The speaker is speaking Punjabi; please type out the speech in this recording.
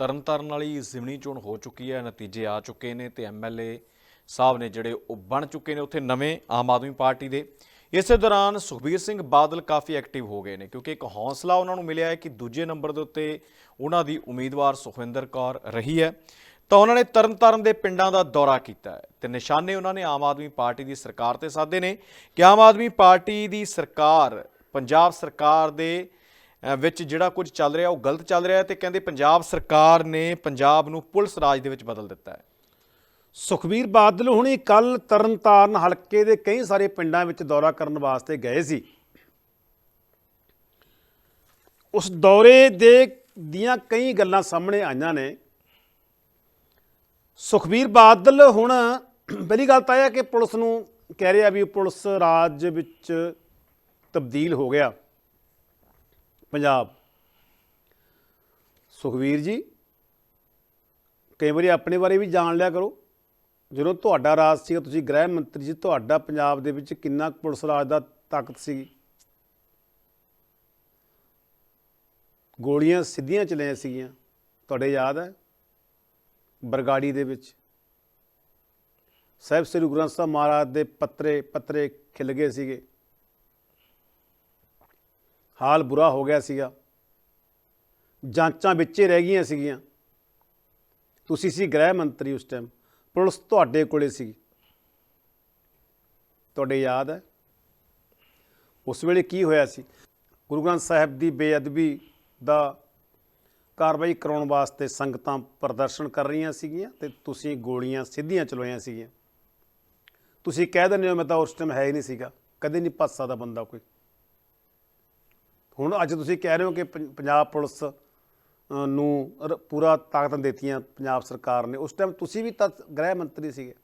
ਤਰਨਤਾਰਨ ਵਾਲੀ ਜ਼ਿਮਨੀ ਚੋਣ ਹੋ ਚੁੱਕੀ ਹੈ, ਨਤੀਜੇ ਆ ਚੁੱਕੇ ਨੇ ਤੇ ਐਮਐਲਏ ਸਾਹਿਬ ਨੇ ਜਿਹੜੇ ਉਹ ਬਣ ਚੁੱਕੇ ਨੇ ਉੱਥੇ ਨਵੇਂ ਆਮ ਆਦਮੀ ਪਾਰਟੀ ਦੇ। ਇਸੇ ਦੌਰਾਨ ਸੁਖਬੀਰ ਸਿੰਘ ਬਾਦਲ ਕਾਫੀ ਐਕਟਿਵ ਹੋ ਗਏ ਨੇ, ਕਿਉਂਕਿ ਇੱਕ ਹੌਸਲਾ ਉਹਨਾਂ ਨੂੰ ਮਿਲਿਆ ਹੈ ਕਿ ਦੂਜੇ ਨੰਬਰ ਦੇ ਉੱਤੇ ਉਹਨਾਂ ਦੀ ਉਮੀਦਵਾਰ ਸੁਖਵਿੰਦਰ ਕੌਰ ਰਹੀ ਹੈ। ਤਾਂ ਉਹਨਾਂ ਨੇ ਤਰਨਤਾਰਨ ਦੇ ਪਿੰਡਾਂ ਦਾ ਦੌਰਾ ਕੀਤਾ ਹੈ ਤੇ ਨਿਸ਼ਾਨੇ ਉਹਨਾਂ ਨੇ ਆਮ ਆਦਮੀ ਪਾਰਟੀ ਦੀ ਸਰਕਾਰ ਤੇ ਸਾਧੇ ਨੇ ਕਿ ਆਮ ਆਦਮੀ ਪਾਰਟੀ ਦੀ ਸਰਕਾਰ, ਪੰਜਾਬ ਸਰਕਾਰ ਦੇ ਵਿੱਚ ਜਿਹੜਾ ਕੁਝ ਚੱਲ ਰਿਹਾ, ਉਹ ਗਲਤ ਚੱਲ ਰਿਹਾ ਹੈ ਤੇ ਕਹਿੰਦੇ ਪੰਜਾਬ ਸਰਕਾਰ ਨੇ ਪੰਜਾਬ ਨੂੰ ਪੁਲਿਸ ਰਾਜ ਦੇ ਵਿੱਚ ਬਦਲ ਦਿੱਤਾ ਹੈ। ਸੁਖਬੀਰ ਬਾਦਲ ਹੁਣੀ ਕੱਲ ਤਰਨਤਾਰਨ ਹਲਕੇ ਦੇ ਕਈ ਸਾਰੇ ਪਿੰਡਾਂ ਵਿੱਚ ਦੌਰਾ ਕਰਨ ਵਾਸਤੇ ਗਏ ਸੀ। ਉਸ ਦੌਰੇ ਦੇ ਦੀਆਂ ਕਈ ਗੱਲਾਂ ਸਾਹਮਣੇ ਆਈਆਂ ਨੇ। ਸੁਖਬੀਰ ਬਾਦਲ ਹੁਣ ਪਹਿਲੀ ਗੱਲ ਤਾਂ ਇਹ ਹੈ ਕਿ ਪੁਲਿਸ ਨੂੰ ਕਹਿ ਰਿਹਾ ਵੀ ਪੁਲਿਸ ਰਾਜ ਵਿੱਚ ਤਬਦੀਲ ਹੋ ਗਿਆ। ਪੰਜਾਬ। ਸੁਖਬੀਰ ਜੀ, ਕਈ ਵਾਰੀ ਆਪਣੇ ਬਾਰੇ ਵੀ ਜਾਣ ਲਿਆ ਕਰੋ। ਜਦੋਂ ਤੁਹਾਡਾ ਰਾਜ ਸੀਗਾ, ਤੁਸੀਂ ਗ੍ਰਹਿ ਮੰਤਰੀ ਜੀ ਤੁਹਾਡਾ ਪੰਜਾਬ ਦੇ ਵਿੱਚ ਕਿੰਨਾ ਕੁ ਪੁਲਿਸ ਰਾਜ ਦਾ ਤਾਕਤ ਸੀ ਗੋਲੀਆਂ ਸਿੱਧੀਆਂ ਚਲੀਆਂ ਸੀਗੀਆਂ। ਤੁਹਾਡੇ ਯਾਦ ਹੈ? ਬਰਗਾੜੀ ਦੇ ਵਿੱਚ। ਸਾਹਿਬ ਸ੍ਰੀ ਗੁਰੂ ਗ੍ਰੰਥ ਸਾਹਿਬ ਮਹਾਰਾਜ ਦੇ ਪੱਤਰੇ ਪੱਤਰੇ ਖਿਲ ਗਏ ਸੀਗੇ। ਹਾਲ ਬੁਰਾ ਹੋ ਗਿਆ ਸੀਗਾ। ਜਾਂਚਾਂ ਵਿੱਚੇ ਰਹਿ ਗਈਆਂ ਸੀਗੀਆਂ। ਤੁਸੀਂ ਸੀ ਗ੍ਰਹਿ ਮੰਤਰੀ ਉਸ ਟਾਈਮ ਪੁਲਿਸ ਤੁਹਾਡੇ ਕੋਲੇ ਸੀ ਤੁਹਾਡੇ ਯਾਦ ਹੈ? ਉਸ ਵੇਲੇ ਕੀ ਹੋਇਆ ਸੀ? ਗੁਰੂ ਗ੍ਰੰਥ ਸਾਹਿਬ ਦੀ ਬੇਅਦਬੀ ਦਾ ਕਾਰਵਾਈ ਕਰਾਉਣ ਵਾਸਤੇ ਸੰਗਤਾਂ ਪ੍ਰਦਰਸ਼ਨ ਕਰ ਰਹੀਆਂ ਸੀਗੀਆਂ ਤੇ ਤੁਸੀਂ ਗੋਲੀਆਂ ਸਿੱਧੀਆਂ ਚਲਾਈਆਂ ਸੀਗੀਆਂ। ਤੁਸੀਂ ਕਹਿ ਦਿੰਦੇ ਹੋ ਮੈਂ ਤਾਂ ਉਸ ਟਾਈਮ ਹੈ ਹੀ ਨਹੀਂ ਸੀਗਾ। ਕਦੇ ਨਹੀਂ ਪੱਸ ਸਕਦਾ ਬੰਦਾ ਕੋਈ। ਹੁਣ ਅੱਜ ਤੁਸੀਂ ਕਹਿ ਰਹੇ ਹੋ ਕਿ ਪੰ- ਪੰਜਾਬ ਪੁਲਿਸ ਅ, ਨੂੰ ਰ- ਪੂਰਾ ਤਾਕਤਾਂ ਦਿੱਤੀਆਂ ਪੰਜਾਬ ਸਰਕਾਰ ਨੇ। ਉਸ ਟਾਈਮ ਤੁਸੀਂ ਵੀ ਤਾਂ ਗ੍ਰਹਿ ਮੰਤਰੀ ਸੀਗੇ।